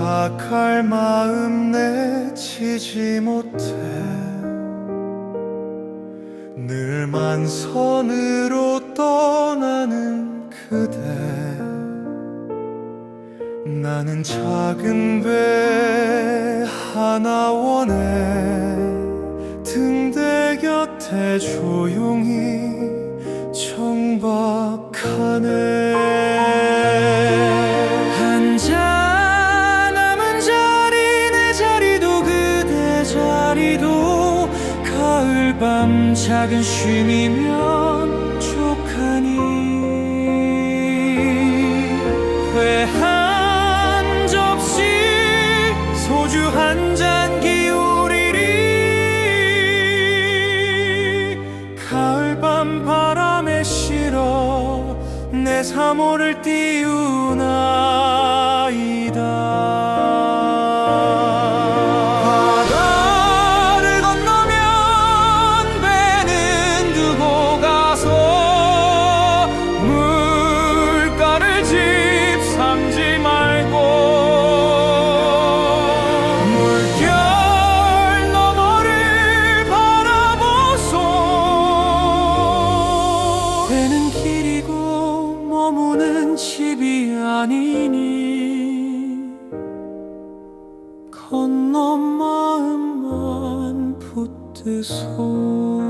착할 마음 내치지 못해. 늘 만선으로 떠나는 그대. 나는 작은 배 하나 원해. 등대 곁에 조용히 정박하네 밤 작은 쉼이면 족하니 회한 접시 소주 한 잔 기울이리. 가을밤 바람에 실어 내 사모를 띄우나 건너 마음만 붙드소